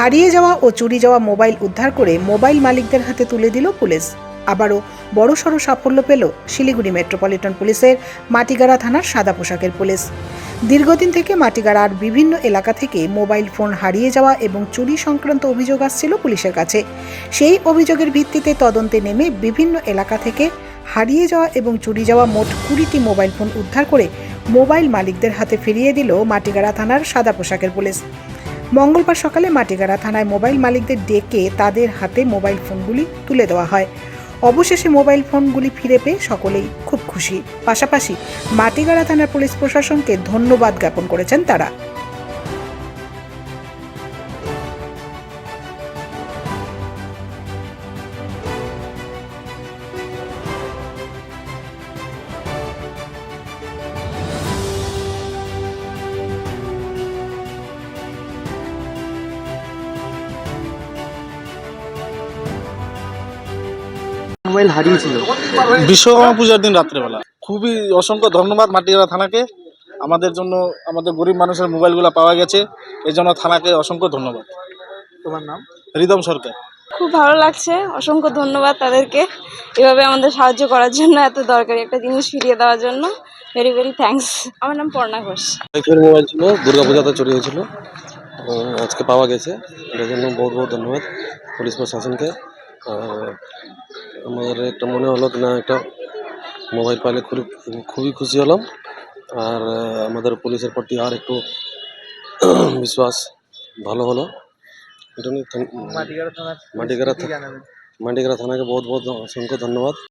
হারিয়ে যাওয়া ও চুরি যাওয়া মোবাইল উদ্ধার করে মোবাইল মালিকদের হাতে তুলে দিল পুলিশ। আবারও বড়সড় সাফল্য পেল শিলিগুড়ি মেট্রোপলিটন পুলিশের মাটিগাড়া থানার সাদা পোশাকের পুলিশ। দীর্ঘদিন থেকে মাটিগাড়ার বিভিন্ন এলাকা থেকে মোবাইল ফোন হারিয়ে যাওয়া এবং চুরি সংক্রান্ত অভিযোগ আসছিল পুলিশের কাছে। সেই অভিযোগের ভিত্তিতে তদন্তে নেমে বিভিন্ন এলাকা থেকে হারিয়ে যাওয়া এবং চুরি যাওয়া মোট কুড়িটি মোবাইল ফোন উদ্ধার করে মোবাইল মালিকদের হাতে ফিরিয়ে দিল মাটিগাড়া থানার সাদা পোশাকের পুলিশ। মঙ্গলবার সকালে মাটিগাড়া থানায় মোবাইল মালিকদের ডেকে তাদের হাতে মোবাইল ফোনগুলি তুলে দেওয়া হয়। অবশেষে মোবাইল ফোনগুলি ফিরে পেয়ে সকলেই খুব খুশি। পাশাপাশি মাটিগাড়া থানার পুলিশ প্রশাসনকে ধন্যবাদ জ্ঞাপন করেছেন তারা। মোবাইল হারিয়েছিল বিশ্বকর্মা পূজার দিন রাত্রেবেলা। খুবই অসংখ্য ধন্যবাদ মাটিগাড়া থানাকে। আমাদের জন্য আমাদের গরিব মানুষের মোবাইলগুলো পাওয়া গেছে। এই জন্য থানাকে অসংখ্য ধন্যবাদ। তোমার নাম? রিদম সরকার। খুব ভালো লাগছে। অসংখ্য ধন্যবাদ তাদেরকে এভাবে আমাদের সাহায্য করার জন্য এত দরকারি একটা জিনিস ফিরিয়ে দেওয়ার জন্য। ভেরি ভেরি থ্যাঙ্কস আমার নাম পর্ণা ঘোষ। মোবাইল ছিল দুর্গা পূজাতে চুরি হয়েছিল। আজকে পাওয়া গেছে। এটার জন্য বহুত বহুত ধন্যবাদ। পুলিশ প্রশাসনকে। আর আমাদের একটা মনে হলো কি না একটা মোবাইল পাইলে খুব খুবই খুশি হলাম। আর আহ, আমাদের পুলিশের প্রতি আর একটু বিশ্বাস ভালো হলো। এটা নিয়ে থ্যাংক- মাটিগাড়া থানার মাটিগাড়া কি জানাবেন মাটিগাড়া থানাকে বহুত বহুত অসংখ্য ধন্যবাদ।